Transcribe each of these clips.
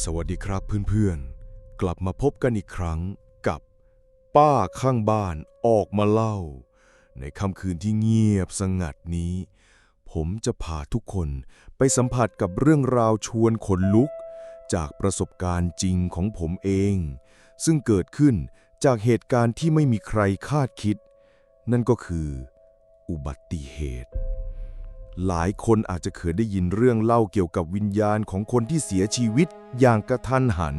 สวัสดีครับเพื่อนๆ กลับมาพบกันอีกครั้งกับป้าข้างบ้านออกมาเล่า ในค่ำคืนที่เงียบสงัดนี้ ผมจะพาทุกคนไปสัมผัสกับเรื่องราวชวนขนลุก จากประสบการณ์จริงของผมเอง ซึ่งเกิดขึ้นจากเหตุการณ์ที่ไม่มีใครคาดคิด นั่นก็คือ อุบัติเหตุ หลายคนอาจจะเคยได้ยินเรื่องเล่าเกี่ยวกับวิญญาณของคนที่เสียชีวิตอย่างกระทันหัน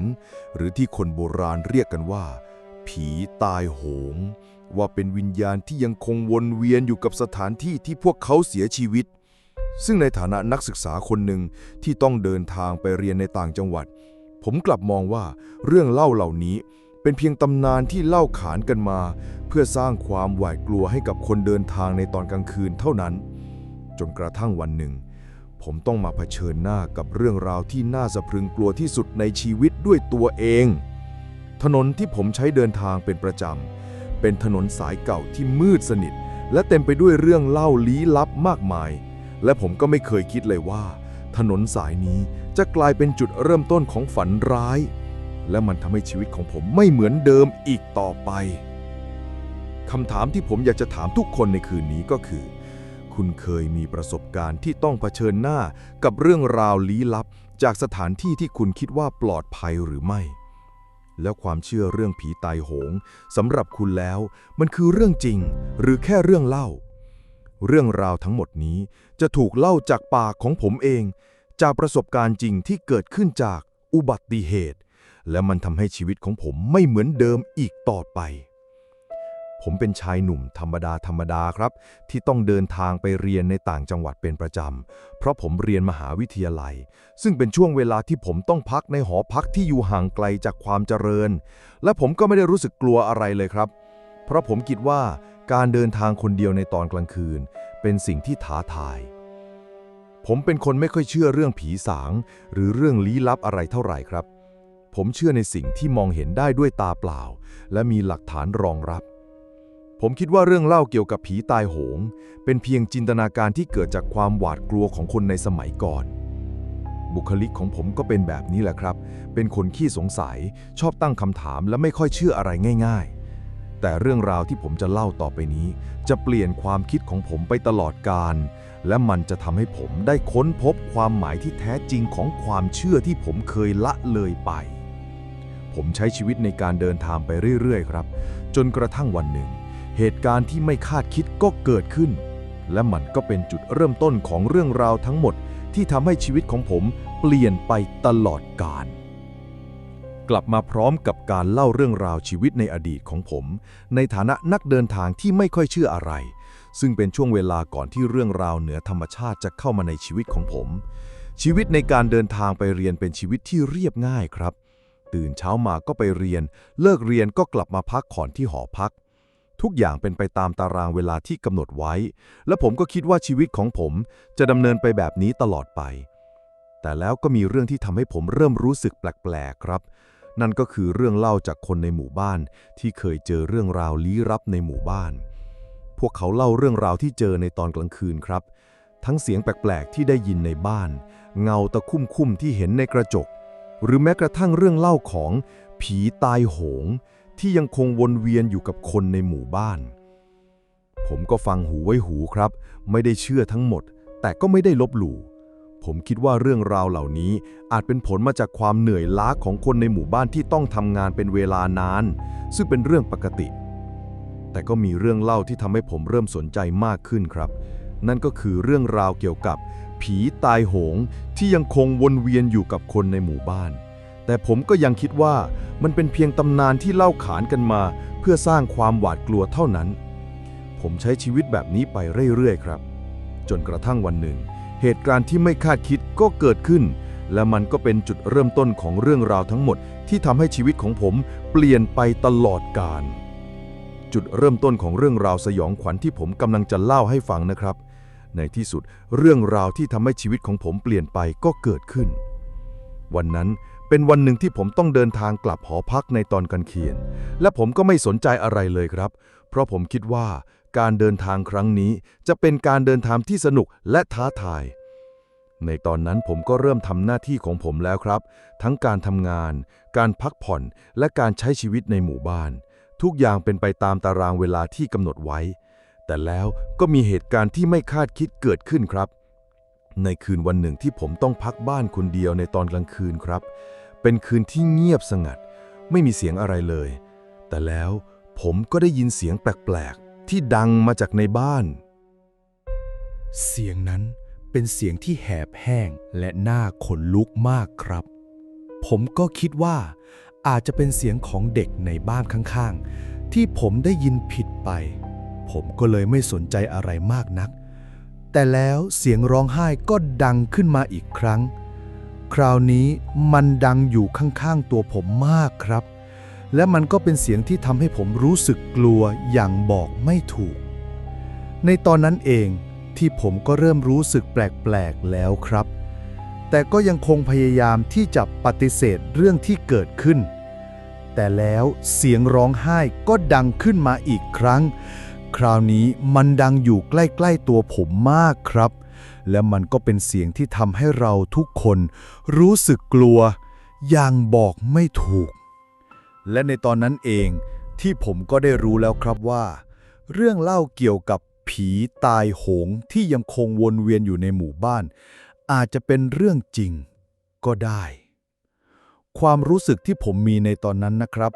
หรือที่คนโบราณเรียกกันว่า ผีตายโหง ว่าเป็นวิญญาณที่ยังคงวนเวียนอยู่กับสถานที่ที่พวกเขาเสียชีวิต ซึ่งในฐานะนักศึกษาคนหนึ่งที่ต้องเดินทางไปเรียนในต่างจังหวัด ผมกลับมองว่าเรื่องเล่าเหล่านี้เป็นเพียงตำนานที่เล่าขานกันมา เพื่อสร้างความหวาดกลัวให้กับคนเดินทางในตอนกลางคืนเท่านั้น จนกระทั่งวันหนึ่ง ผมต้องมาเผชิญหน้ากับเรื่องราวที่น่าสะพรึงกลัวที่สุดในชีวิตด้วยตัวเอง ถนนที่ผมใช้เดินทางเป็นประจำ เป็นถนนสายเก่าที่มืดสนิท และเต็มไปด้วยเรื่องเล่าลี้ลับมากมาย และผมก็ไม่เคยคิดเลยว่า ถนนสายนี้จะกลายเป็นจุดเริ่มต้นของฝันร้าย และมันทำให้ชีวิตของผมไม่เหมือนเดิมอีกต่อไปคำถามที่ผมอยากจะถามทุกคนในคืนนี้ก็คือ คุณเคยมีประสบการณ์ที่ต้องเผชิญหน้ากับเรื่องราวลี้ลับ จากสถานที่ที่คุณคิดว่าปลอดภัยหรือไม่ แล้วความเชื่อเรื่องผีตายโหงสำหรับคุณแล้ว มันคือเรื่องจริง หรือแค่เรื่องเล่า เรื่องราวทั้งหมดนี้จะถูกเล่าจากปากของผมเอง จากประสบการณ์จริงที่เกิดขึ้นจากอุบัติเหตุ และมันทำให้ชีวิตของผมไม่เหมือนเดิมอีกต่อไป ผมเป็นชายหนุ่มธรรมดาธรรมดาครับ ที่ต้องเดินทางไปเรียนในต่างจังหวัดเป็นประจำ เพราะผมเรียนมหาวิทยาลัย ซึ่งเป็นช่วงเวลาที่ผมต้องพักในหอพักที่อยู่ห่างไกลจากความเจริญ และผมก็ไม่ได้รู้สึกกลัวอะไรเลยครับ เพราะผมคิดว่าการเดินทางคนเดียวในตอนกลางคืน เป็นสิ่งที่ท้าทาย ผมเป็นคนไม่ค่อยเชื่อเรื่องผีสาง หรือเรื่องลี้ลับอะไรเท่าไหร่ครับ ผมเชื่อในสิ่งที่มองเห็นได้ด้วยตาเปล่า และมีหลักฐานรองรับ ผมคิดว่าเรื่องเล่าเกี่ยวกับผีตายโหง เป็นเพียงจินตนาการที่เกิดจากความหวาดกลัวของคนในสมัยก่อน บุคลิกของผมก็เป็นแบบนี้แหละครับ เป็นคนขี้สงสัย ชอบตั้งคำถามและไม่ค่อยเชื่ออะไรง่าย ๆ แต่เรื่องราวที่ผมจะเล่าต่อไปนี้ จะเปลี่ยนความคิดของผมไปตลอดกาลและมันจะทำให้ผมได้ค้นพบความหมายที่แท้จริงของความเชื่อที่ผมเคยละเลยไป ผมใช้ชีวิตในการเดินทางไปเรื่อยๆ ครับ จนกระทั่งวันหนึ่ง เหตุการณ์ที่ไม่คาดคิดก็เกิดขึ้น และมันก็เป็นจุดเริ่มต้นของเรื่องราวทั้งหมดที่ทำให้ชีวิตของผมเปลี่ยนไปตลอดกาลกลับมาพร้อมกับการเล่าเรื่องราวชีวิตในอดีตของผม ในฐานะนักเดินทางที่ไม่ค่อยเชื่ออะไร ซึ่งเป็นช่วงเวลาก่อนที่เรื่องราวเหนือธรรมชาติจะเข้ามาในชีวิตของผม ชีวิตในการเดินทางไปเรียนเป็นชีวิตที่เรียบง่ายครับ ตื่นเช้ามาก็ไปเรียน เลิกเรียนก็กลับมาพักผ่อนที่หอพัก ทุกอย่างเป็นไปตามตารางเวลาที่กำหนดไว้ และผมก็คิดว่าชีวิตของผมจะดำเนินไปแบบนี้ตลอดไป แต่แล้วก็มีเรื่องที่ทำให้ผมเริ่มรู้สึกแปลกๆครับ นั่นก็คือเรื่องเล่าจากคนในหมู่บ้าน ที่เคยเจอเรื่องราวลี้ลับในหมู่บ้าน พวกเขาเล่าเรื่องราวที่เจอในตอนกลางคืนครับ ทั้งเสียงแปลกๆที่ได้ยินในบ้าน เงาตะคุ่มๆที่เห็นในกระจก หรือแม้กระทั่งเรื่องเล่าของผีตายโหง ที่ยังคงวนเวียนอยู่กับคนในหมู่บ้าน ผมก็ฟังหูไว้หูครับ ไม่ได้เชื่อทั้งหมด แต่ก็ไม่ได้ลบหลู่ ผมคิดว่าเรื่องราวเหล่านี้อาจเป็นผลมาจากความเหนื่อยล้าของคนในหมู่บ้านที่ต้องทำงานเป็นเวลานาน ซึ่งเป็นเรื่องปกติ แต่ก็มีเรื่องเล่าที่ทำให้ผมเริ่มสนใจมากขึ้นครับ นั่นก็คือเรื่องราวเกี่ยวกับผีตายโหงที่ยังคงวนเวียนอยู่กับคนในหมู่บ้าน แต่ผมก็ยังคิดว่ามันเป็นเพียงตำนานที่เล่าขานกันมา เพื่อสร้างความหวาดกลัวเท่านั้น ผมใช้ชีวิตแบบนี้ไปเรื่อยๆครับ จนกระทั่งวันหนึ่ง เหตุการณ์ที่ไม่คาดคิดก็เกิดขึ้น และมันก็เป็นจุดเริ่มต้นของเรื่องราวทั้งหมด ที่ทำให้ชีวิตของผมเปลี่ยนไปตลอดกาลจุดเริ่มต้นของเรื่องราวสยองขวัญที่ผมกำลังจะเล่าให้ฟังนะครับ ในที่สุดเรื่องราวที่ทำให้ชีวิตของผมเปลี่ยนไปก็เกิดขึ้น วันนั้น เป็นวันหนึ่งที่ผมต้องเดินทางกลับหอพักในตอนกันเคียน และผมก็ไม่สนใจอะไรเลยครับ เพราะผมคิดว่าการเดินทางครั้งนี้จะเป็นการเดินทางที่สนุกและท้าทาย ในตอนนั้นผมก็เริ่มทำหน้าที่ของผมแล้วครับ ทั้งการทำงาน การพักผ่อน และการใช้ชีวิตในหมู่บ้าน ทุกอย่างเป็นไปตามตารางเวลาที่กำหนดไว้ แต่แล้วก็มีเหตุการณ์ที่ไม่คาดคิดเกิดขึ้นครับในคืนวันหนึ่งที่ผมต้องพักบ้านคนเดียวในตอนกลางคืนครับ เป็นคืนที่เงียบสงัด ไม่มีเสียงอะไรเลย แต่แล้วผมก็ได้ยินเสียงแปลกๆ ที่ดังมาจากในบ้าน เสียงนั้นเป็นเสียงที่แหบแห้งและน่าขนลุกมากครับ ผมก็คิดว่า อาจจะเป็นเสียงของเด็กในบ้านข้างๆ ที่ผมได้ยินผิดไป ผมก็เลยไม่สนใจอะไรมากนัก แต่แล้วเสียงร้องไห้ก็ดังขึ้นมาอีกครั้ง คราวนี้มันดังอยู่ข้างๆตัวผมมากครับ และมันก็เป็นเสียงที่ทำให้ผมรู้สึกกลัวอย่างบอกไม่ถูก ในตอนนั้นเองที่ผมก็เริ่มรู้สึกแปลกๆแล้วครับ แต่ก็ยังคงพยายามที่จะปฏิเสธเรื่องที่เกิดขึ้น แต่แล้วเสียงร้องไห้ก็ดังขึ้นมาอีกครั้ง คราวนี้มันดังอยู่ใกล้ ๆตัวผมมากครับ และมันก็เป็นเสียงที่ทำให้เราทุกคนรู้สึกกลัว อย่างบอกไม่ถูก และในตอนนั้นเองที่ผมก็ได้รู้แล้วครับว่า เรื่องเล่าเกี่ยวกับผีตายโหงที่ยังคงวนเวียนอยู่ในหมู่บ้าน อาจจะเป็นเรื่องจริงก็ได้ ความรู้สึกที่ผมมีในตอนนั้นนะครับ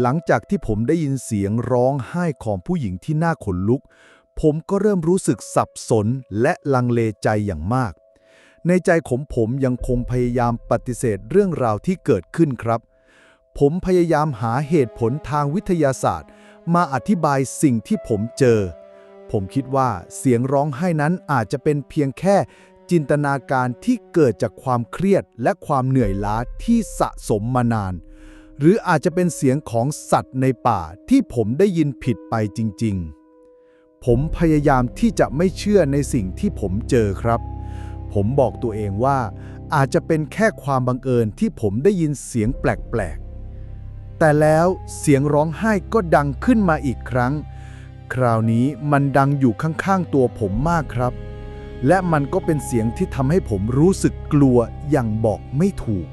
หลังจากที่ผมได้ยินเสียงร้องไห้ของผู้หญิงที่น่าขนลุก ผมก็เริ่มรู้สึกสับสนและลังเลใจอย่างมาก ในใจของผมยังคงพยายามปฏิเสธเรื่องราวที่เกิดขึ้นครับ ผมพยายามหาเหตุผลทางวิทยาศาสตร์ มาอธิบายสิ่งที่ผมเจอ ผมคิดว่าเสียงร้องไห้นั้นอาจจะเป็นเพียงแค่จินตนาการที่เกิดจากความเครียดและความเหนื่อยล้าที่สะสมมานาน หรืออาจจะเป็นเสียงของสัตว์ในป่าที่ผมได้ยินผิดไปจริง ๆ ผมพยายามที่จะไม่เชื่อในสิ่งที่ผมเจอครับ ผมบอกตัวเองว่าอาจจะเป็นแค่ความบังเอิญที่ผมได้ยินเสียงแปลกๆ แต่แล้วเสียงร้องไห้ก็ดังขึ้นมาอีกครั้ง คราวนี้มันดังอยู่ข้างๆตัวผมมากครับ และมันก็เป็นเสียงที่ทำให้ผมรู้สึกกลัวอย่างบอกไม่ถูก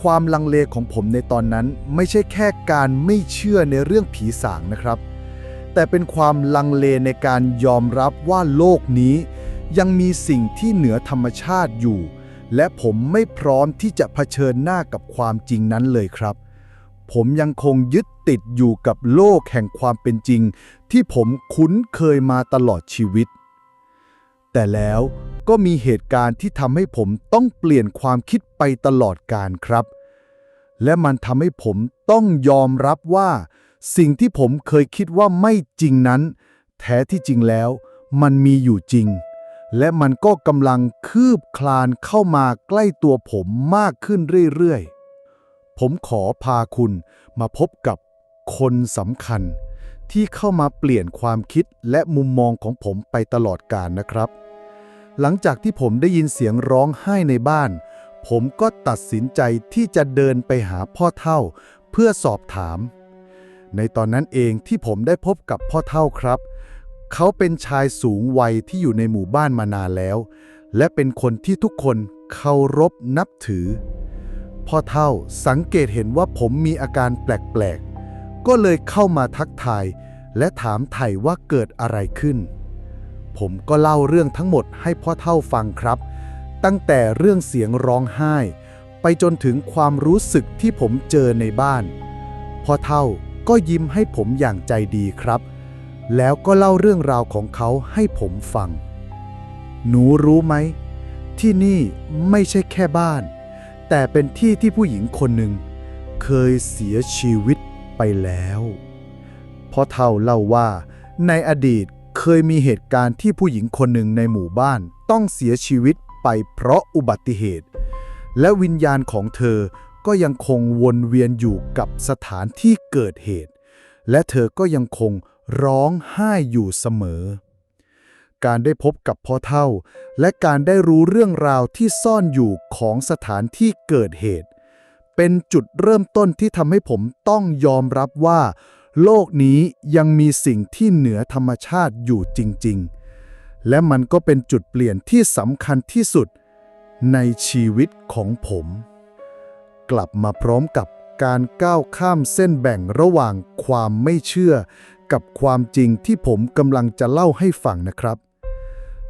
ความลังเลของผมในตอนนั้นไม่ใช่แค่การไม่เชื่อในเรื่องผีสางนะครับ แต่เป็นความลังเลในการยอมรับว่าโลกนี้ ยังมีสิ่งที่เหนือธรรมชาติอยู่ และผมไม่พร้อมที่จะเผชิญหน้ากับความจริงนั้นเลยครับ ผมยังคงยึดติดอยู่กับโลกแห่งความเป็นจริง ที่ผมคุ้นเคยมาตลอดชีวิต แต่แล้วก็มีเหตุการณ์ที่ทำให้ผมต้องเปลี่ยนความคิดไปตลอดการครับ และมันทำให้ผมต้องยอมรับว่า สิ่งที่ผมเคยคิดว่าไม่จริงนั้น แท้ที่จริงแล้ว มันมีอยู่จริง และมันก็กำลังคืบคลานเข้ามาใกล้ตัวผมมากขึ้นเรื่อยๆ ผมขอพาคุณมาพบกับคนสำคัญ ที่เข้ามาเปลี่ยนความคิดและมุมมองของผมไปตลอดกาลนะครับ หลังจากที่ผมได้ยินเสียงร้องไห้ในบ้าน ผมก็ตัดสินใจที่จะเดินไปหาพ่อเท่า เพื่อสอบถาม ในตอนนั้นเองที่ผมได้พบกับพ่อเท่าครับ เขาเป็นชายสูงวัยที่อยู่ในหมู่บ้านมานานแล้ว และเป็นคนที่ทุกคนเคารพนับถือ พ่อเท่าสังเกตเห็นว่าผมมีอาการแปลกๆ ก็เลยเข้ามาทักทาย และถามไถ่ว่าเกิดอะไรขึ้น ผมก็เล่าเรื่องทั้งหมดให้พ่อเท่าฟังครับ ตั้งแต่เรื่องเสียงร้องไห้ ไปจนถึงความรู้สึกที่ผมเจอในบ้านพ่อเท่า ก็ยิ้มให้ผมอย่างใจดีครับ แล้วก็เล่าเรื่องราวของเขาให้ผมฟัง หนูรู้ไหม ที่นี่ไม่ใช่แค่บ้าน แต่เป็นที่ที่ผู้หญิงคนหนึ่ง เคยเสียชีวิตไปแล้วพ่อเท่าเล่าว่าในอดีตเคยมีเหตุการณ์ที่ผู้หญิงคนหนึ่งในหมู่บ้านต้องเสียชีวิตไปเพราะอุบัติเหตุ และวิญญาณของเธอ ก็ยังคงวนเวียนอยู่กับสถานที่เกิดเหตุ และเธอก็ยังคงร้องไห้อยู่เสมอ การได้พบกับพ่อเท่า และการได้รู้เรื่องราวที่ซ่อนอยู่ของสถานที่เกิดเหตุ เป็นจุดเริ่มต้นที่ทำให้ผมต้องยอมรับว่า โลกนี้ยังมีสิ่งที่เหนือธรรมชาติอยู่จริง ๆ และมันก็เป็นจุดเปลี่ยนที่สำคัญที่สุดในชีวิตของผม กลับมาพร้อมกับการก้าวข้ามเส้นแบ่งระหว่างความไม่เชื่อ กับความจริงที่ผมกำลังจะเล่าให้ฟังนะครับ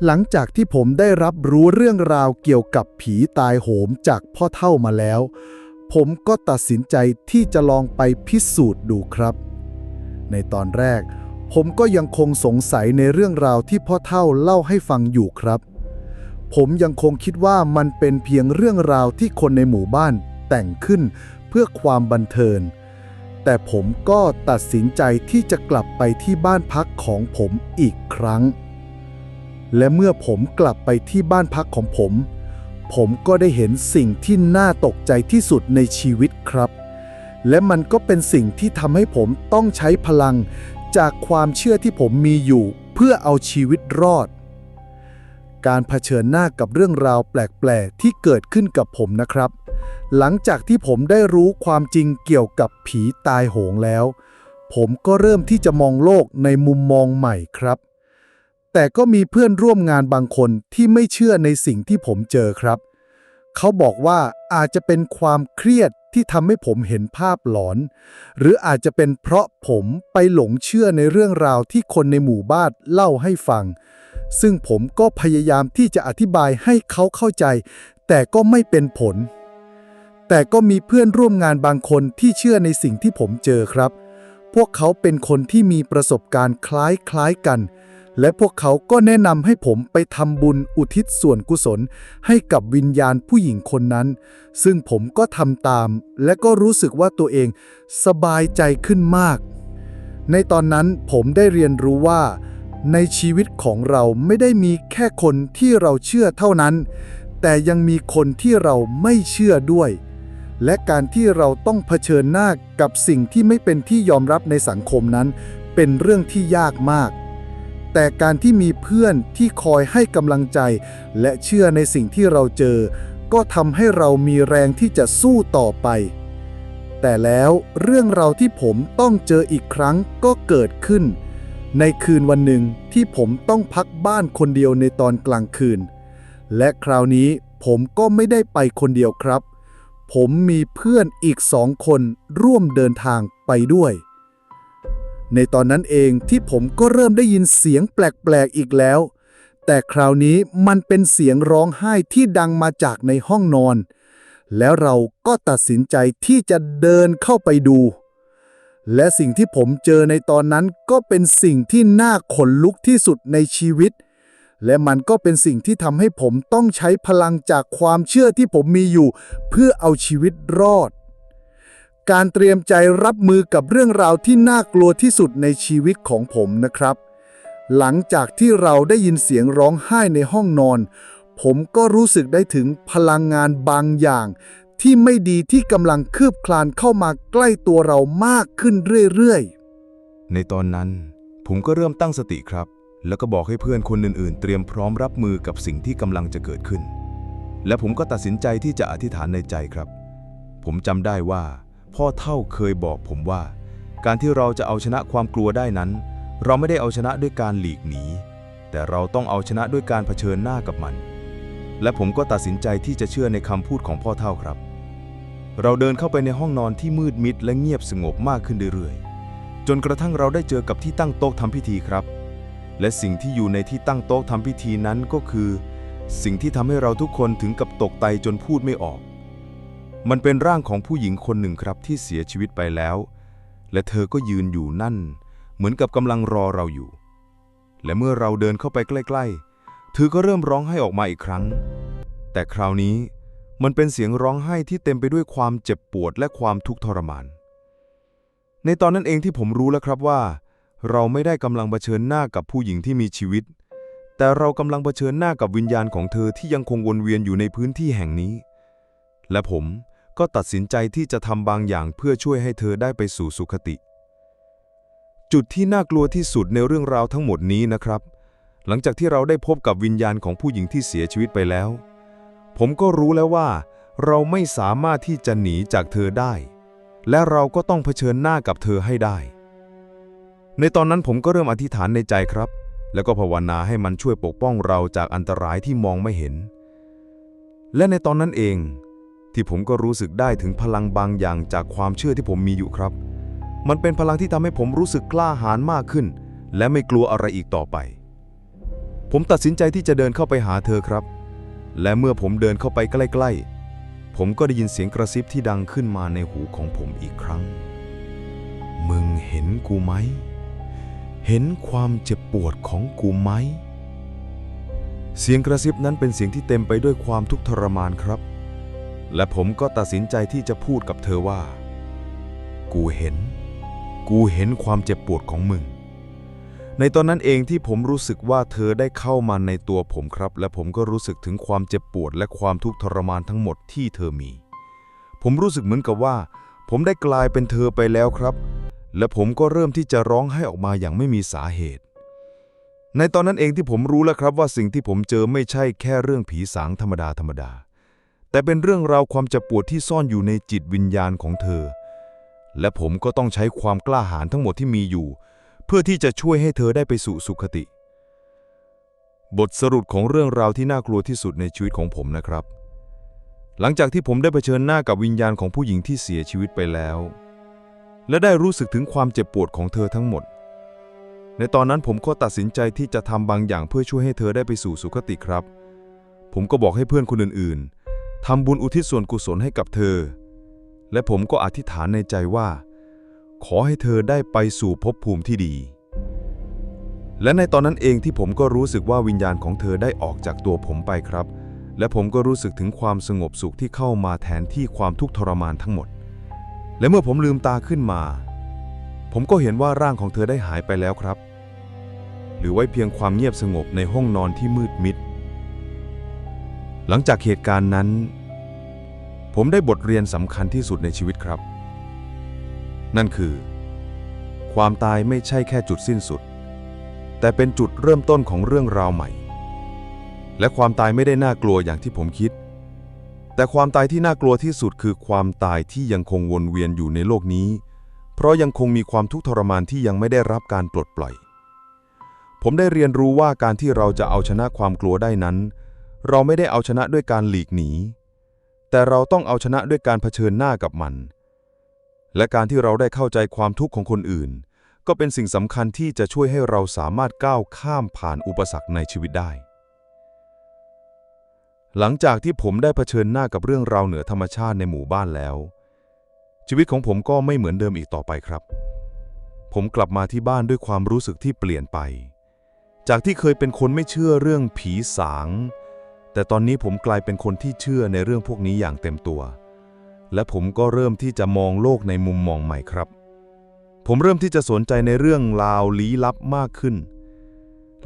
หลังจากที่ผมได้รับรู้เรื่องราวเกี่ยวกับผีตายโหมจากพ่อเท่ามาแล้ว ผมก็ตัดสินใจที่จะลองไปพิสูจน์ดูครับ ในตอนแรก ผมก็ยังคงสงสัยในเรื่องราวที่พ่อเท่าเล่าให้ฟังอยู่ครับ ผมยังคงคิดว่ามันเป็นเพียงเรื่องราวที่คนในหมู่บ้าน แต่งขึ้นเพื่อความบันเทิง แต่ผมก็ตัดสินใจที่จะกลับไปที่บ้านพักของผมอีกครั้ง และเมื่อผมกลับไปที่บ้านพักของผม ผมก็ได้เห็นสิ่งที่น่าตกใจที่สุดในชีวิตครับ และมันก็เป็นสิ่งที่ทำให้ผมต้องใช้พลังจากความเชื่อที่ผมมีอยู่เพื่อเอาชีวิตรอด การเผชิญหน้ากับเรื่องราวแปลก ๆ ที่เกิดขึ้นกับผมนะครับ หลังจากที่ผมได้รู้ความจริงเกี่ยวกับผีตายโหงแล้ว ผมก็เริ่มที่จะมองโลกในมุมมองใหม่ครับ แต่ก็มีเพื่อนร่วมงานบางคนที่ไม่เชื่อในสิ่งที่ผมเจอครับ เขาบอกว่าอาจจะเป็นความเครียดที่ทำให้ผมเห็นภาพหลอน หรืออาจจะเป็นเพราะผมไปหลงเชื่อในเรื่องราวที่คนในหมู่บ้านเล่าให้ฟัง ซึ่งผมก็พยายามที่จะอธิบายให้เขาเข้าใจ แต่ก็ไม่เป็นผล แต่ก็มีเพื่อนร่วมงานบางคนที่เชื่อในสิ่งที่ผมเจอครับ พวกเขาเป็นคนที่มีประสบการณ์คล้ายๆกัน และพวกเขาก็แนะนำให้ผมไปทำบุญอุทิศส่วนกุศล ให้กับวิญญาณผู้หญิงคนนั้น ซึ่งผมก็ทำตาม และก็รู้สึกว่าตัวเองสบายใจขึ้นมาก ในตอนนั้นผมได้เรียนรู้ว่า ในชีวิตของเราไม่ได้มีแค่คนที่เราเชื่อเท่านั้น แต่ยังมีคนที่เราไม่เชื่อด้วย และการที่เราต้องเผชิญหน้ากับสิ่งที่ไม่เป็นที่ยอมรับในสังคมนั้น เป็นเรื่องที่ยากมาก แต่การที่มีเพื่อนที่คอยให้กำลังใจ และเชื่อในสิ่งที่เราเจอ ก็ทำให้เรามีแรงที่จะสู้ต่อไป แต่แล้วเรื่องเราที่ผมต้องเจออีกครั้งก็เกิดขึ้น ในคืนวันหนึ่งที่ผมต้องพักบ้านคนเดียวในตอนกลางคืน และคราวนี้ผมก็ไม่ได้ไปคนเดียวครับ ผมมีเพื่อนอีกสองคนร่วมเดินทางไปด้วย ในตอนนั้นเองที่ผมก็เริ่มได้ยินเสียงแปลกๆอีกแล้ว แต่คราวนี้มันเป็นเสียงร้องไห้ที่ดังมาจากในห้องนอน แล้วเราก็ตัดสินใจที่จะเดินเข้าไปดู และสิ่งที่ผมเจอในตอนนั้นก็เป็นสิ่งที่น่าขนลุกที่สุดในชีวิต และมันก็เป็นสิ่งที่ทำให้ผมต้องใช้พลังจากความเชื่อที่ผมมีอยู่ เพื่อเอาชีวิตรอด การเตรียมใจรับมือกับเรื่องราวที่น่ากลัวที่สุดในชีวิตของผมนะครับ หลังจากที่เราได้ยินเสียงร้องไห้ในห้องนอน ผมก็รู้สึกได้ถึงพลังงานบางอย่าง ที่ไม่ดีที่กำลังคืบคลานเข้ามาใกล้ตัวเรามากขึ้นเรื่อยๆในตอนนั้น ผมก็เริ่มตั้งสติครับ แล้วก็บอกให้เพื่อนคนอื่นๆ เตรียมพร้อมรับมือกับสิ่งที่กำลังจะเกิดขึ้น และผมก็ตัดสินใจที่จะอธิษฐานในใจครับ ผมจำได้ว่า พ่อเท่าเคยบอกผมว่า การที่เราจะเอาชนะความกลัวได้นั้น เราไม่ได้เอาชนะด้วยการหลีกหนี แต่เราต้องเอาชนะด้วยการเผชิญหน้ากับมัน และผมก็ตัดสินใจที่จะเชื่อในคำพูดของพ่อเท่าครับ เราเดินเข้าไปในห้องนอนที่มืดมิดและเงียบสงบมากขึ้นเรื่อยๆจนกระทั่งเราได้เจอกับที่ตั้งโต๊ะทำพิธีครับ และสิ่งที่อยู่ในที่ตั้งโต๊ะทำพิธีนั้นก็คือ สิ่งที่ทำให้เราทุกคนถึงกับตกไตจนพูดไม่ออก มันเป็นร่างของผู้หญิงคนหนึ่งครับที่เสียชีวิตไปแล้ว และเธอก็ยืนอยู่นั่น เหมือนกับกำลังรอเราอยู่ และเมื่อเราเดินเข้าไปใกล้ ๆ เธอก็เริ่มร้องไห้ออกมาอีกครั้ง แต่คราวนี้มันเป็นเสียงร้องไห้ที่เต็มไปด้วยความเจ็บปวดและความทุกข์ทรมาน ในตอนนั้นเองที่ผมรู้แล้วครับว่า เราไม่ได้กำลังเผชิญหน้ากับผู้หญิงที่มีชีวิต แต่เรากำลังเผชิญหน้ากับวิญญาณของเธอที่ยังคงวนเวียนอยู่ในพื้นที่แห่งนี้ และผมก็ตัดสินใจที่จะทำบางอย่างเพื่อช่วยให้เธอได้ไปสู่สุคติ จุดที่น่ากลัวที่สุดในเรื่องราวทั้งหมดนี้นะครับ หลังจากที่เราได้พบกับวิญญาณของผู้หญิงที่เสียชีวิตไปแล้ว ผมก็รู้แล้วว่า เราไม่สามารถที่จะหนีจากเธอได้ และเราก็ต้องเผชิญหน้ากับเธอให้ได้ ในตอนนั้นผมก็เริ่มอธิษฐานในใจครับ แล้วก็ภาวนาให้มันช่วยปกป้องเราจากอันตรายที่มองไม่เห็น และในตอนนั้นเอง ที่ผมก็รู้สึกได้ถึงพลังบางอย่างจากความเชื่อที่ผมมีอยู่ครับ มันเป็นพลังที่ทำให้ผมรู้สึกกล้าหาญมากขึ้น และไม่กลัวอะไรอีกต่อไป ผมตัดสินใจที่จะเดินเข้าไปหาเธอครับ และเมื่อผมเดินเข้าไปใกล้ๆ ผมก็ได้ยินเสียงกระซิบที่ดังขึ้นมาในหูของผมอีกครั้ง มึงเห็นกูไหม เห็นความเจ็บปวดของกูไหม เสียงกระซิบนั้นเป็นเสียงที่เต็มไปด้วยความทุกข์ทรมานครับ และผมก็ตัดสินใจที่จะพูดกับเธอว่า กูเห็น กูเห็นความเจ็บปวดของมึง ในตอนนั้นเองที่ผมรู้สึกว่าเธอได้เข้ามาในตัวผมครับ และผมก็รู้สึกถึงความเจ็บปวดและความทุกข์ทรมานทั้งหมดที่เธอมี ผมรู้สึกเหมือนกับว่า ผมได้กลายเป็นเธอไปแล้วครับ และผมก็เริ่มที่จะร้องไห้ออกมาอย่างไม่มีสาเหตุ ในตอนนั้นเองที่ผมรู้แล้วครับว่าสิ่งที่ผมเจอไม่ใช่แค่เรื่องผีสางธรรมดาธรรมดา แต่เป็นเรื่องราวความเจ็บปวดที่ซ่อนอยู่ในจิตวิญญาณของเธอ และผมก็ต้องใช้ความกล้าหาญทั้งหมดที่มีอยู่ เพื่อที่จะช่วยให้เธอได้ไปสู่สุคติ บทสรุปของเรื่องราวที่น่ากลัวที่สุดในชีวิตของผมนะครับ หลังจากที่ผมได้เผชิญหน้ากับวิญญาณของผู้หญิงที่เสียชีวิตไปแล้ว และได้รู้สึกถึงความเจ็บปวดของเธอทั้งหมด ในตอนนั้นผมก็ตัดสินใจที่จะทำบางอย่างเพื่อช่วยให้เธอได้ไปสู่สุคติครับ ผมก็บอกให้เพื่อนคนอื่นๆทำบุญอุทิศส่วนกุศลให้กับเธอ และผมก็อธิษฐานในใจว่า ขอให้เธอได้ไปสู่ภพภูมิที่ดี และในตอนนั้นเองที่ผมก็รู้สึกว่าวิญญาณของเธอได้ออกจากตัวผมไปครับ และผมก็รู้สึกถึงความสงบสุขที่เข้ามาแทนที่ความทุกข์ทรมานทั้งหมด และเมื่อผมลืมตาขึ้นมา ผมก็เห็นว่าร่างของเธอได้หายไปแล้วครับ หรือไว้เพียงความเงียบสงบในห้องนอนที่มืดมิด หลังจากเหตุการณ์นั้น ผมได้บทเรียนสำคัญที่สุดในชีวิตครับ นั่นคือ ความตายไม่ใช่แค่จุดสิ้นสุด แต่เป็นจุดเริ่มต้นของเรื่องราวใหม่ และความตายไม่ได้น่ากลัวอย่างที่ผมคิด แต่ความตายที่น่ากลัวที่สุดคือความตายที่ยังคงวนเวียนอยู่ในโลกนี้ เพราะยังคงมีความทุกข์ทรมานที่ยังไม่ได้รับการปลดปล่อย ผมได้เรียนรู้ว่าการที่เราจะเอาชนะความกลัวได้นั้น เราไม่ได้เอาชนะด้วยการหลีกหนี แต่เราต้องเอาชนะด้วยการเผชิญหน้ากับมัน และการที่เราได้เข้าใจความทุกข์ของคนอื่น ก็เป็นสิ่งสำคัญที่จะช่วยให้เราสามารถก้าวข้ามผ่านอุปสรรคในชีวิตได้ หลังจากที่ผมได้เผชิญหน้ากับเรื่องราวเหนือธรรมชาติในหมู่บ้านแล้ว ชีวิตของผมก็ไม่เหมือนเดิมอีกต่อไปครับ ผมกลับมาที่บ้านด้วยความรู้สึกที่เปลี่ยนไป จากที่เคยเป็นคนไม่เชื่อเรื่องผีสาง แต่ตอนนี้ผมกลายเป็นคนที่เชื่อในเรื่องพวกนี้อย่างเต็มตัว และผมก็เริ่มที่จะมองโลกในมุมมองใหม่ครับ ผมเริ่มที่จะสนใจในเรื่องราวลี้ลับมากขึ้น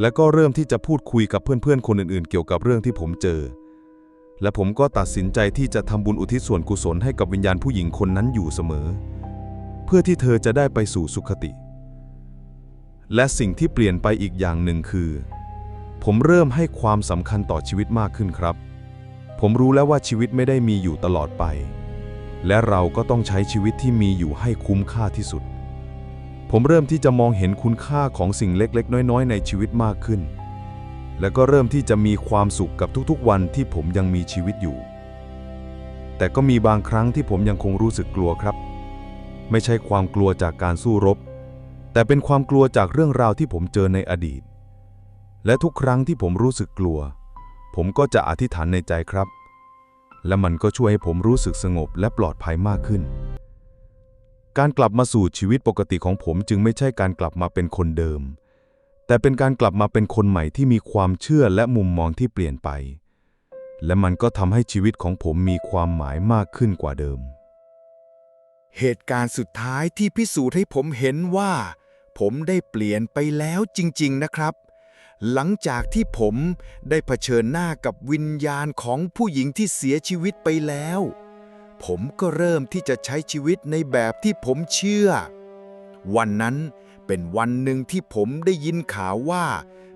และก็เริ่มที่จะพูดคุยกับเพื่อนๆคนอื่นๆ เกี่ยวกับเรื่องที่ผมเจอ และผมก็ตัดสินใจที่จะทำบุญอุทิศส่วนกุศลให้กับวิญญาณผู้หญิงคนนั้นอยู่เสมอ เพื่อที่เธอจะได้ไปสู่สุคติ และสิ่งที่เปลี่ยนไปอีกอย่างหนึ่งคือ ผมเริ่มให้ความสำคัญต่อชีวิตมากขึ้นครับ ผมรู้แล้วว่าชีวิตไม่ได้มีอยู่ตลอดไป และเราก็ต้องใช้ชีวิตที่มีอยู่ให้คุ้มค่าที่สุด ผมเริ่มที่จะมองเห็นคุณค่าของสิ่งเล็กๆ น้อยๆ ในชีวิตมากขึ้น และก็เริ่มที่จะมีความสุขกับทุกๆ วันที่ผมยังมีชีวิตอยู่ แต่ก็มีบางครั้งที่ผมยังคงรู้สึกกลัวครับ ไม่ใช่ความกลัวจากการสู้รบ แต่เป็นความกลัวจากเรื่องราวที่ผมเจอในอดีต และทุกครั้งที่ผมรู้สึกกลัว ผมก็จะอธิษฐานในใจครับ และมันก็ช่วยให้ผมรู้สึกสงบและปลอดภัยมากขึ้น การกลับมาสู่ชีวิตปกติของผมจึงไม่ใช่การกลับมาเป็นคนเดิม แต่เป็นการกลับมาเป็นคนใหม่ที่มีความเชื่อและมุมมองที่เปลี่ยนไป และมันก็ทำให้ชีวิตของผมมีความหมายมากขึ้นกว่าเดิม เหตุการณ์สุดท้ายที่พิสูจน์ให้ผมเห็นว่า ผมได้เปลี่ยนไปแล้วจริง ๆ นะครับ หลังจากที่ผมได้เผชิญหน้ากับวิญญาณของผู้หญิงที่เสียชีวิตไปแล้ว ผมก็เริ่มที่จะใช้ชีวิตในแบบที่ผมเชื่อ วันนั้น เป็นวันหนึ่งที่ผมได้ยินข่าวว่า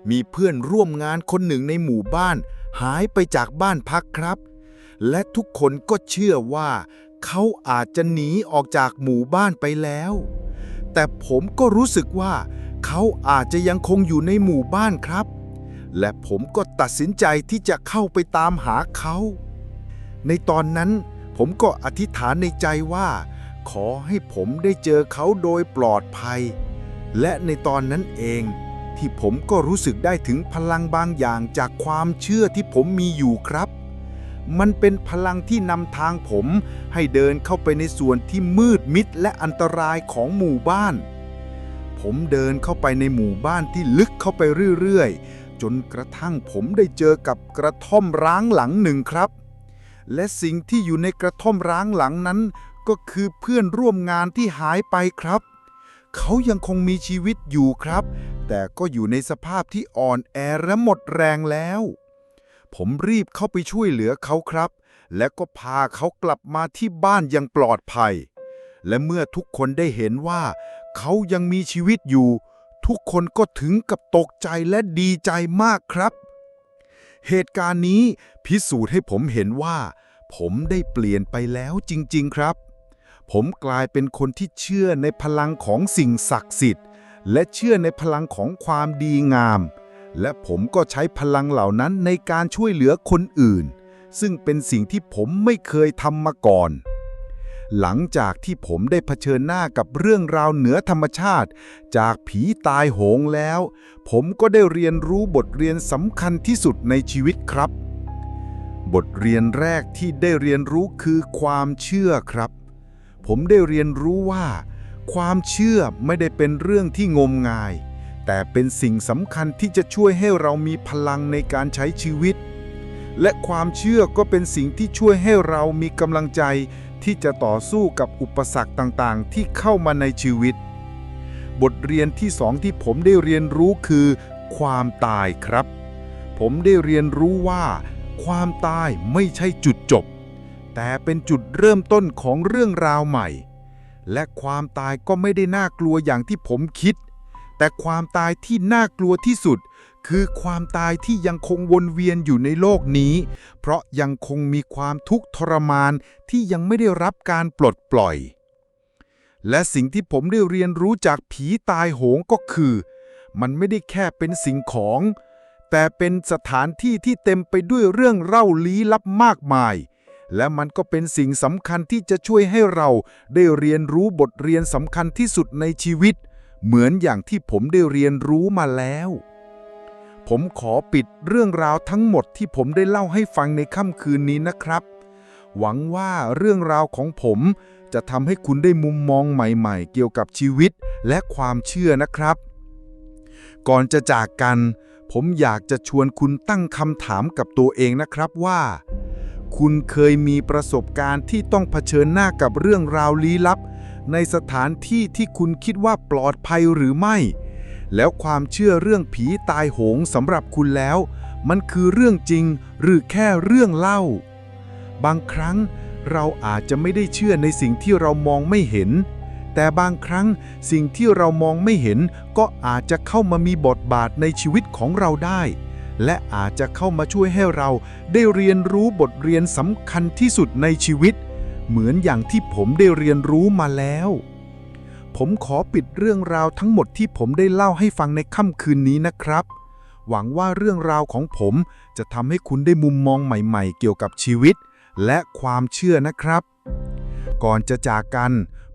มีเพื่อนร่วมงานคนหนึ่งในหมู่บ้าน หายไปจากบ้านพักครับ และทุกคนก็เชื่อว่า เขาอาจจะหนีออกจากหมู่บ้านไปแล้ว แต่ผมก็รู้สึกว่า เขาอาจจะยังคงอยู่ในหมู่บ้านครับ และผมก็ตัดสินใจที่จะเข้าไปตามหาเขา ในตอนนั้น ผมก็อธิษฐานในใจว่า ขอให้ผมได้เจอเขาโดยปลอดภัย และในตอนนั้นเองที่ผมก็รู้สึกได้ถึงพลังบางอย่างจากความเชื่อที่ผมมีอยู่ครับ มันเป็นพลังที่นำทางผมให้เดินเข้าไปในส่วนที่มืดมิดและอันตรายของหมู่บ้าน ผมเดินเข้าไปในหมู่บ้านที่ลึกเข้าไปเรื่อยๆ จนกระทั่งผมได้เจอกับกระท่อมร้างหลังหนึ่งครับ และสิ่งที่อยู่ในกระท่อมร้างหลังนั้น ก็คือเพื่อนร่วมงานที่หายไปครับ เขายังคงมีชีวิตอยู่ครับ แต่ก็อยู่ในสภาพที่อ่อนแอและหมดแรงแล้ว ผมรีบเข้าไปช่วยเหลือเขาครับ และก็พาเขากลับมาที่บ้านอย่างปลอดภัย และเมื่อทุกคนได้เห็นว่า เขายังมีชีวิตอยู่ ทุกคนก็ถึงกับตกใจและดีใจมากครับ เหตุการณ์นี้พิสูจน์ให้ผมเห็นว่า ผมได้เปลี่ยนไปแล้วจริง ๆ ครับ ผมกลายเป็นคนที่เชื่อในพลังของสิ่งศักดิ์สิทธิ์ และเชื่อในพลังของความดีงาม และผมก็ใช้พลังเหล่านั้นในการช่วยเหลือคนอื่น ซึ่งเป็นสิ่งที่ผมไม่เคยทำมาก่อน หลังจากที่ผมได้เผชิญหน้ากับเรื่องราวเหนือธรรมชาติ จากผีตายโหงแล้ว ผมก็ได้เรียนรู้บทเรียนสำคัญที่สุดในชีวิตครับ บทเรียนแรกที่ได้เรียนรู้คือความเชื่อครับ ผมได้เรียนรู้ว่า ความเชื่อไม่ได้เป็นเรื่องที่งมงาย แต่เป็นสิ่งสำคัญที่จะช่วยให้เรามีพลังในการใช้ชีวิต และความเชื่อก็เป็นสิ่งที่ช่วยให้เรามีกำลังใจที่จะต่อสู้กับอุปสรรคต่างๆ ที่เข้ามาในชีวิต บทเรียนที่สองที่ผมได้เรียนรู้คือ ความตายครับ ผมได้เรียนรู้ว่า ความตายไม่ใช่จุดจบ แต่เป็นจุดเริ่มต้นของเรื่องราวใหม่ และความตายก็ไม่ได้น่ากลัวอย่างที่ผมคิด แต่ความตายที่น่ากลัวที่สุด คือความตายที่ยังคงวนเวียนอยู่ในโลกนี้ เพราะยังคงมีความทุกข์ทรมานที่ยังไม่ได้รับการปลดปล่อย และสิ่งที่ผมได้เรียนรู้จากผีตายโหงก็คือ มันไม่ได้แค่เป็นสิ่งของ แต่เป็นสถานที่ที่เต็มไปด้วยเรื่องเล่าลี้ลับมากมาย และมันก็เป็นสิ่งสำคัญที่จะช่วยให้เราได้เรียนรู้บทเรียนสำคัญที่สุดในชีวิต เหมือนอย่างที่ผมได้เรียนรู้มาแล้ว ผมขอปิดเรื่องราวทั้งหมดที่ผมได้เล่าให้ฟังในค่ำคืนนี้นะครับ หวังว่าเรื่องราวของผมจะทำให้คุณได้มุมมองใหม่ๆ เกี่ยวกับชีวิตและความเชื่อนะครับ ก่อนจะจากกัน ผมอยากจะชวนคุณตั้งคำถามกับตัวเองนะครับว่า คุณเคยมีประสบการณ์ที่ต้องเผชิญหน้ากับเรื่องราวลี้ลับ ในสถานที่ที่คุณคิดว่าปลอดภัยหรือไม่ แล้วความเชื่อเรื่องผีตายโหงสำหรับคุณแล้ว มันคือเรื่องจริงหรือแค่เรื่องเล่า บางครั้งเราอาจจะไม่ได้เชื่อในสิ่งที่เรามองไม่เห็น แต่บางครั้งสิ่งที่เรามองไม่เห็น ก็อาจจะเข้ามามีบทบาทในชีวิตของเราได้ และอาจจะเข้ามาช่วยให้เราได้เรียนรู้บทเรียนสำคัญที่สุดในชีวิต เหมือนอย่างที่ผมได้เรียนรู้มาแล้ว ผมขอปิดเรื่องราวทั้งหมดที่ผมได้เล่าให้ฟังในค่ำคืนนี้นะครับ หวังว่าเรื่องราวของผมจะทำให้คุณได้มุมมองใหม่ๆ เกี่ยวกับชีวิต และความเชื่อนะครับ ก่อนจะจากกัน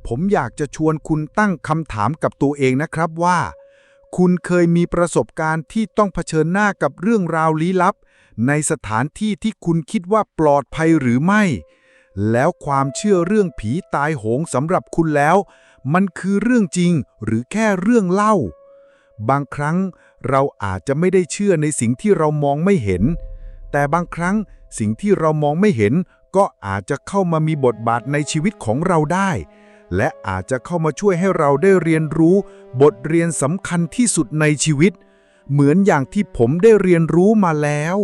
ผมอยากจะชวนคุณตั้งคำถามกับตัวเองนะครับว่า คุณเคยมีประสบการณ์ที่ต้องเผชิญหน้ากับเรื่องราวลี้ลับ ในสถานที่ที่คุณคิดว่าปลอดภัยหรือไม่ แล้วความเชื่อเรื่องผีตายโหงสำหรับคุณแล้ว มันคือเรื่องจริงหรือแค่เรื่องเล่า บางครั้งเราอาจจะไม่ได้เชื่อในสิ่งที่เรามองไม่เห็น แต่บางครั้งสิ่งที่เรามองไม่เห็น ก็อาจจะเข้ามามีบทบาทในชีวิตของเราได้ และอาจจะเข้ามาช่วยให้เราได้เรียนรู้ บทเรียนสำคัญที่สุดในชีวิต เหมือนอย่างที่ผมได้เรียนรู้มาแล้ว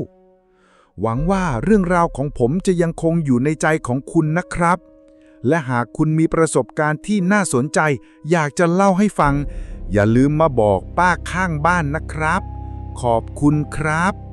หวังว่าเรื่องราวของผมจะยังคงอยู่ในใจของคุณนะครับ และหากคุณมีประสบการณ์ที่น่าสนใจ อยากจะเล่าให้ฟัง อย่าลืมมาบอกป้าข้างบ้านนะครับ ขอบคุณครับ